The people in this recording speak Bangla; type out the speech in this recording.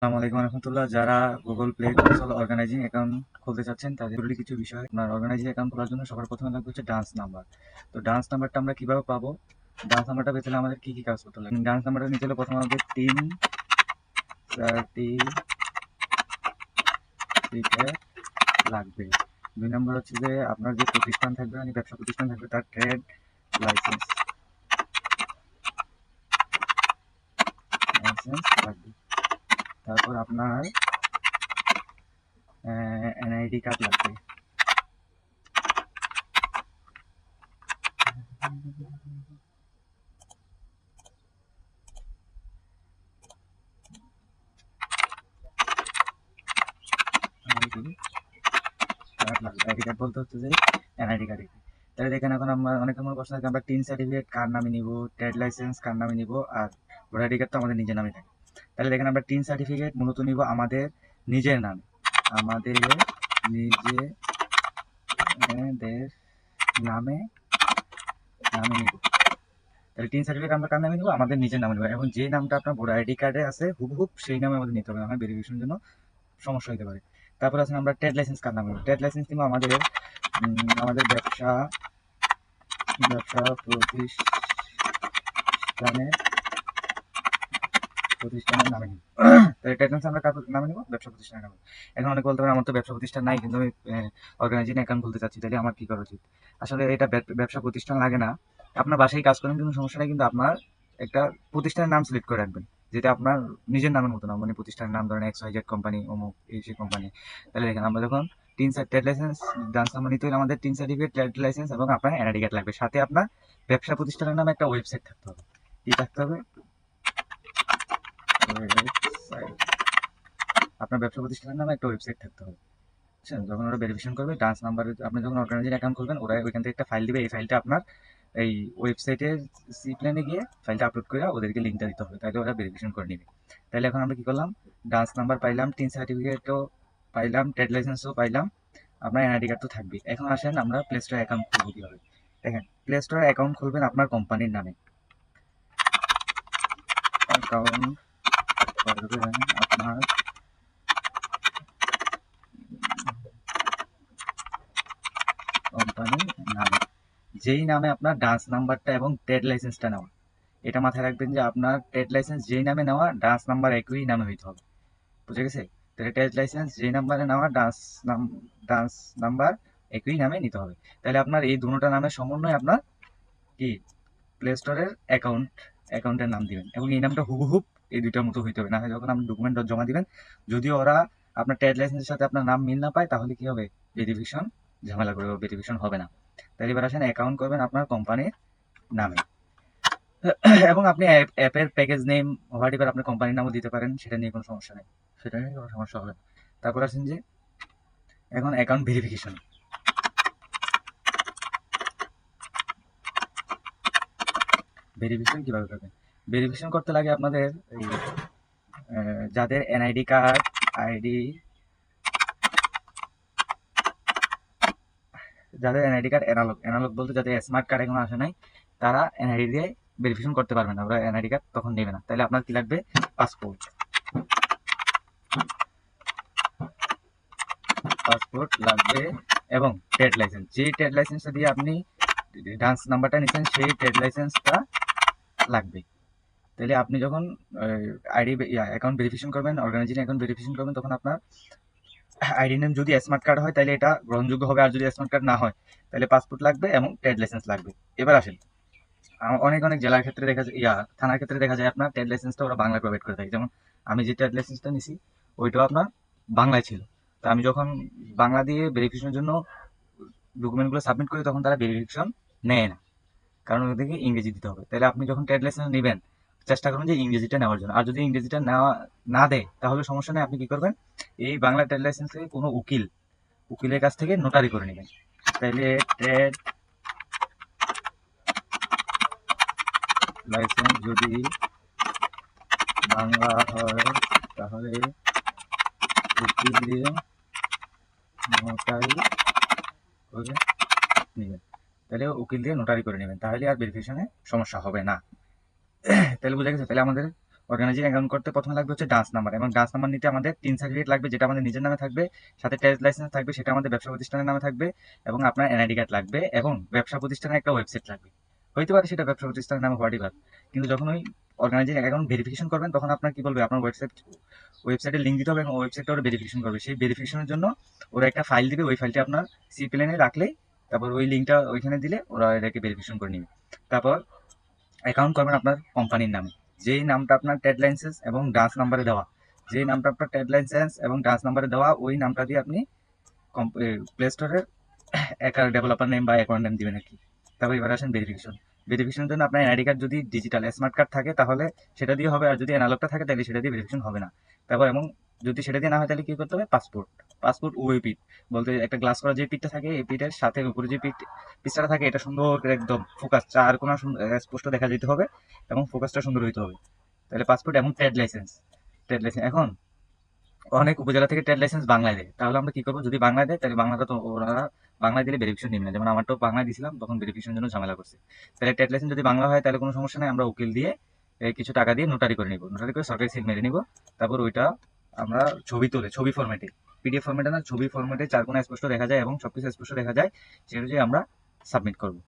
আসসালামু আলাইকুম রহমতুল্লাহ। যারা Google Play Console organizing account খুলতে চাচ্ছেন, তাদের জরুরি কিছু বিষয়। আপনার অর্গানাইজিং অ্যাকাউন্ট খোলার জন্য সবার প্রথমে লাগবে হচ্ছে ডান্স নাম্বার তো ডান্স নাম্বারটা আমরা কীভাবে পাবো? ডান্স নাম্বারটা পেতে হলে আমাদের কি কি কাজ করতে লাগে? ডান্স নাম্বারটা নিতে হলে প্রথমে আমাদের টিম সার্টিফিকেট লাগবে। দুই নম্বর হচ্ছে যে আপনার যে প্রতিষ্ঠান থাকবে মানে ব্যবসা প্রতিষ্ঠান থাকবে, তার ট্রেড লাইসেন্স লাগবে তারপর আপনার এনআইডি কার্ড লাগবে। আইডি কার্ড বলতে হচ্ছে যে এনআইডি কার্ড তাহলে দেখেন এখন আমরা অনেক রকমের প্রশ্ন থাকে আমরা টিন সার্টিফিকেট কার নামে নিব ট্রেড লাইসেন্স কার নামে নিব, আর ভোটার আইডি কার্ড তো আমাদের নিজের নামে থাকে। তাহলে দেখেন আমরা টিন সার্টিফিকেট মূলত নিব আমাদের নিজের নামে। আমাদের নিজেদের নামে নামে নিব। তাহলে টিন সার্টিফিকেট আমরা কার নামে নিব? আমাদের নিজের নামে নিব। এখন যে নামটা আপনার ভোটার আইডি কার্ডে আছে হুবহুব সেই নামে আমাদের নিতে হবে। আমার ভেরিফিকেশনের জন্য সমস্যা হতে পারে। তারপর আছে আমরা ট্রেড লাইসেন্স কার নামে ট্রেড লাইসেন্স নিব আমাদের আমাদের ব্যবসা ব্যবসা প্রতিষ্ঠানের প্রতিষ্ঠানের নামে নিব। তাহলে ট্রেড লাইসেন্স আমরা কার নামে নিব? ব্যবসা প্রতিষ্ঠানের নামে। এখন অনেক বলতে পারে আমার তো ব্যবসা প্রতিষ্ঠান নাই, কিন্তু আমি অর্গানাইজিং অ্যাকাউন্ট খুলতে চাচ্ছি, তাহলে আমার কি করা উচিত? আসলে এটা ব্যবসা প্রতিষ্ঠান লাগে না। আপনার বাসায় কাজ করেন কিন্তু সমস্যা নেই, কিন্তু আপনার একটা প্রতিষ্ঠানের নাম সিলেক্ট করে রাখবেন, যেটা আপনার নিজের নামের মতো না। মানে প্রতিষ্ঠানের নাম ধরেন এক্স ওয়াই জেড কোম্পানি অমুক এই সেই কোম্পানি তাহলে দেখেন, আমরা যখন তিন ট্রেড লাইসেন্স ডান্স নাম্বার নিতে হলে আমাদের তিন সার্টিফিকেট ট্রেড লাইসেন্স এবং আপনার এনআইডি কার্ড লাগবে। সাথে আপনার ব্যবসা প্রতিষ্ঠানের নামে একটা ওয়েবসাইট থাকতে হবে। কি থাকতে হবে? ওয়েবসাইট আপনার ব্যবসা প্রতিষ্ঠানের নামে একটা ওয়েবসাইট থাকতে হবে। বুঝছেন? যখন ওরা ভেরিফিকেশন করবে ডান্স নাম্বারে আপনি যখন অর্গানাইজিং অ্যাকাউন্ট খুলবেন ওরা ওইখান থেকে একটা ফাইল দিবে। এই ফাইলটা আপনার এই ওয়েবসাইটের সি প্ল্যানে গিয়ে ফাইলটা আপলোড করে ওদেরকে লিঙ্কটা দিতে হবে। তাহলে ওরা ভেরিফিকেশন করে নেবে। তাহলে এখন আমরা কী করলাম? ডান্স নাম্বার পাইলাম তিন সার্টিফিকেটও পাইলাম ট্রেড লাইসেন্সও পাইলাম। আপনার এনআইডি কার্ড তো থাকবে এখন আসেন আমরা প্লে স্টোর অ্যাকাউন্ট খুলবো কীভাবে? দেখেন প্লে স্টোর অ্যাকাউন্ট খুলবেন আপনার কোম্পানির নামে। অ্যাকাউন্ট করবেন আপনার কোম্পানির নামে যেই নামে আপনার ডান্স নাম্বারটা এবং ট্রেড লাইসেন্সটা নেওয়া। এটা মাথায় রাখবেন যে আপনার ট্রেড লাইসেন্স যেই নামে নেওয়া ডান্স নাম্বার একই নামে হইতে হবে। বুঝে গেছে? তাহলে ট্রেড লাইসেন্স যেই নাম্বারে নেওয়া ডান্স নাম ডান্স নাম্বার একই নামে নিতে হবে। তাহলে আপনার এই দুটোটা নামের সমন্বয় আপনার কি? প্লে স্টোরের অ্যাকাউন্ট অ্যাকাউন্টের নাম দিবেন এবং এই নামটা হুবহুব এই দুইটার মতো হইতে হবে। না হয় যখন আপনি ডকুমেন্ট জমা দিবেন, যদি ওরা আপনার ট্রেড লাইসেন্সের সাথে আপনার নাম মিল না পায়, তাহলে কি হবে? ভেরিফিকেশন ঝামেলা করবে ভেরিফিকেশন হবে না। তাহলে এবার আসেন অ্যাকাউন্ট করবেন আপনার কোম্পানির নামে। এবং আপনি অ্যাপের প্যাকেজ নেম হোয়াট এভার আপনার কোম্পানির নামও দিতে পারেন, সেটা নিয়ে কোনো সমস্যা নেই। সেটা নিয়ে কোনো সমস্যা হবে তারপর আসেন যে, এখন অ্যাকাউন্ট ভেরিফিকেশন ভেরিফিকেশন কীভাবে করবেন? ভেরিফিকেশন করতে লাগে আপনাদের যাদের এনআইডি কার্ড আইডি যাদের এনআইডি কার্ড অ্যানালগ অ্যানালগ বলতে যাদের স্মার্ট কার্ড এখনও আসে নাই, তারা এনআইডি দিয়ে ভেরিফিকেশন করতে পারবে না। ওরা এনআইডি কার্ড তখন নেবে না। তাহলে আপনার কি লাগবে? পাসপোর্ট পাসপোর্ট লাগবে এবং ট্রেড লাইসেন্স যে ট্রেড লাইসেন্সটা দিয়ে আপনি ডান্স নাম্বারটা নিচ্ছেন, সেই ট্রেড লাইসেন্সটা লাগবে তাহলে আপনি যখন আইডি অ্যাকাউন্ট ভেরিফিকেশন করবেন অর্গানাইজিং অ্যাকাউন্ট ভেরিফিকেশন করবেন, তখন আপনার আইডি নেম যদি স্মার্ট কার্ড হয়, তাহলে এটা গ্রহণযোগ্য হবে। আর যদি স্মার্ট কার্ড না হয়, তাহলে পাসপোর্ট লাগবে এবং ট্রেড লাইসেন্স লাগবে। এবার আসেন। অনেক অনেক জেলার ক্ষেত্রে দেখা যায়, ইয়া, থানার ক্ষেত্রে দেখা যায় আপনার ট্রেড লাইসেন্সটা ওরা বাংলা প্রোভাইড করে থাকে। যেমন, আমি যে ট্রেড লাইসেন্সটা নিছি, ওইটাও আপনার বাংলায় ছিল। তো আমি যখন বাংলা দিয়ে ভেরিফিকেশনের জন্য ডকুমেন্টগুলো সাবমিট করি, তখন তারা ভেরিফিকেশন নেয় না। কারণ ওদেরকে ইংরেজি দিতে হবে। তাহলে আপনি যখন ট্রেড লাইসেন্স নেবেন চেষ্টা করবেন যে ইংরেজিটা নেওয়ার জন্য। আর যদি ইংরেজিটা নেওয়া না দেয়, তাহলে সমস্যা নেই। আপনি কি করবেন? এই বাংলা ট্রেড লাইসেন্স থেকে কোনো উকিল, উকিলের কাছ থেকে নোটারি করে নেবেন। তাহলে ট্রেড লাইসেন্স যদি বাংলা হয়, তাহলে উকিল দিয়ে নোটারি করে নেবেন। তাহলে উকিল দিয়ে নোটারি করে নেবেন। তাহলে আর ভেরিফিকেশনে সমস্যা হবে না। তাহলে বুঝা গেছে, তাহলে আমাদের অর্গানাইজিং অ্যাকাউন্ট করতে প্রথমে লাগবে হচ্ছে ডান্স নাম্বার এবং ডান্স নাম্বার নিতে আমাদের তিন সার্টিফিকেট লাগবে, যেটা আমাদের নিজের নামে থাকবে, সাথে ট্রেড লাইসেন্স থাকবে, সেটা আমাদের ব্যবসা প্রতিষ্ঠানের নামে থাকবে এবং আপনার এনআইডি কার্ড লাগবে এবং ব্যবসা প্রতিষ্ঠানের একটা ওয়েবসাইট লাগবে। হইতে পারে সেটা ব্যবসা প্রতিষ্ঠানের নামে, হোয়াট এভার। কিন্তু যখন ওই অর্গানাইজিং অ্যাকাউন্ট ভেরিফিকেশন করবেন, তখন আপনার কি বলবে? আপনার ওয়েবসাইট ওয়েবসাইটে লিঙ্ক দিতে হবে এবং ওয়েবসাইটটা ওরা ভেরিফিকেশন করবে। সেই ভেরিফিকেশনের জন্য ওরা একটা ফাইল দিবে, ওই ফাইলটা আপনার সি প্লেনে রাখলেই, তারপর ওই লিঙ্কটা ওইখানে দিলে ওরা এটাকে ভেরিফিকেশন করে নেবে। তারপর অ্যাকাউন্ট করবেন আপনার কোম্পানির নামে। যেই নামটা আপনার ট্রেড লাইসেন্স এবং ডান্স নাম্বারে দেওয়া। যেই নামটা আপনার ট্রেড লাইসেন্স এবং ডান্স নাম্বারে দেওয়া, ওই নামটা দিয়ে আপনি প্লে স্টোরের অ্যাকাউন্ট ডেভেলপার নেম বা অ্যাকাউন্ট নেম দিবেন আর তারপর এবার আসেন ভেরিফিকেশন ভেরিফিকেশনের জন্য আপনার আইডি কার্ড যদি ডিজিটাল স্মার্ট কার্ড থাকে, তাহলে সেটা দিয়ে হবে। আর যদি অ্যানালগটা থাকে, তাহলে সেটা দিয়ে ভেরিফিকেশন হবে না। তারপর এবং যদি সেটা দিয়ে না হয়, তাহলে কী করতে হবে? পাসপোর্ট পাসপোর্ট ওই পিট বলতে একটা গ্লাস করা যে পিঠটা থাকে, এই পিঠের সাথে উপরে যে পিঠ পিসটা থাকে, এটা সুন্দর একদম ফোকাস চার কোনো স্পষ্ট দেখা যেতে হবে এবং ফোকাসটা সুন্দর হইতে হবে। তাহলে পাসপোর্ট এবং ট্রেড লাইসেন্স ট্রেড লাইসেন্স এখন, অনেক উপজেলা থেকে ট্রেড লাইসেন্স বাংলায় দেয়। তাহলে আমরা কি করব? যদি বাংলায় দেয়, তাহলে বাংলাটা তো ওরা বাংলায় দিলে ভেরিফিকেশন নিবে না যেমন আমারটাও বাংলায় দিয়েছিলাম তখন ভেরিফিকেশনের জন্য ঝামেলা করছে। তাহলে ট্রেড লাইসেন্স যদি বাংলা হয়, তাহলে কোনো সমস্যা নেই। আমরা উকিল দিয়ে কিছু টাকা দিয়ে নোটারি করে নিব। নোটারি করে সরকারি সিল মেরে নিব। তারপর ওইটা আমরা ছবি তুলে, ছবি ফরম্যাটে পিডিএফ ফর্মেটে না, ছবি ফর্মেটে চার কোনো স্পষ্ট দেখা যায় এবং সব কিছু স্পষ্ট দেখা যায় সেটা অনুযায়ী আমরা সাবমিট করব।